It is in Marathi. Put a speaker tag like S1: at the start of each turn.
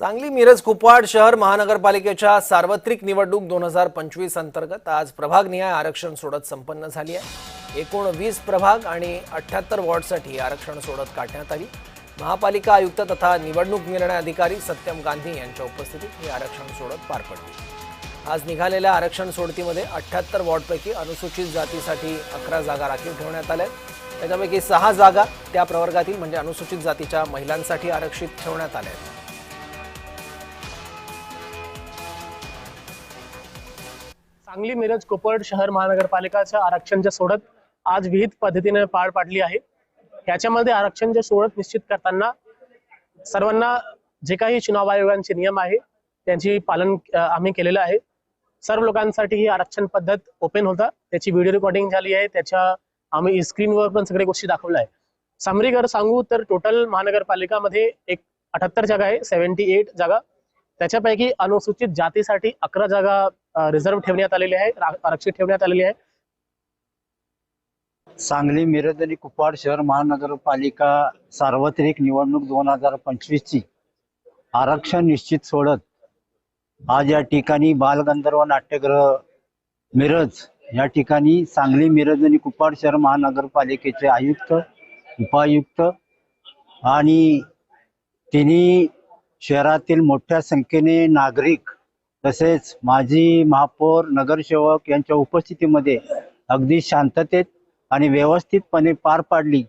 S1: सांगली मिरज कुपवाड शहर महानगरपालिकेच्या सार्वत्रिक निवडणूक दोन हजार पंचवीस अंतर्गत आज प्रभागनिहाय आरक्षण सोडत संपन्न झाली आहे एकूण वीस प्रभाग आणि अठ्ठ्याहत्तर वॉर्डसाठी आरक्षण सोडत काढण्यात आली महापालिका आयुक्त तथा निवडणूक निर्णय अधिकारी सत्यम गांधी यांच्या उपस्थितीत ही आरक्षण सोडत पार पडली आज निघालेल्या आरक्षण सोडतीमध्ये अठ्ठ्याहत्तर वॉर्डपैकी अनुसूचित जातीसाठी अकरा जागा राखीव ठेवण्यात आल्या आहेत. त्याच्यापैकी सहा जागा त्या प्रवर्गातील म्हणजे अनुसूचित जातीच्या महिलांसाठी आरक्षित ठेवण्यात आल्या आहेत.
S2: सांगली मिरज कोपर्ड शहर महानगरपालिकाच्या आरक्षणच्या सोडत आज विहित पद्धतीने पार पाडली आहे. याच्यामध्ये आरक्षणच्या सोडत निश्चित करताना सर्वांना जे काही चुनाव आयोगांचे नियम आहे त्यांची पालन आम्ही केलेलं आहे. सर्व लोकांसाठी ही आरक्षण पद्धत ओपन होता. त्याची व्हिडिओ रेकॉर्डिंग झाली आहे. त्याच्या आम्ही स्क्रीनवर पण सगळ्या गोष्टी दाखवल्या आहे समरीकर सांगू तर टोटल महानगरपालिकामध्ये एक अठ्याहत्तर जागा आहे सेव्हन्टी एट जागा. त्याच्यापैकी अनुसूचित जातीसाठी अकरा जागा रिझर्व्ह ठेवण्यात आलेली आहे आरक्षित ठेवण्यात आलेली आहे.
S3: सांगली मिरज आणि कुपवाड शहर महानगरपालिका सार्वत्रिक निवडणूक दोन हजार पंचवीस ची आरक्षण निश्चित सोडत आज या ठिकाणी बालगंधर्व नाट्यगृह मिरज या ठिकाणी सांगली मिरज आणि कुपवाड शहर महानगरपालिकेचे आयुक्त उपायुक्त आणि तिन्ही शहरातील मोठ्या संख्येने नागरिक तसेच माजी महापौर नगरसेवक यांच्या उपस्थितीमध्ये अगदी शांततेत आणि व्यवस्थितपणे पार पाडली.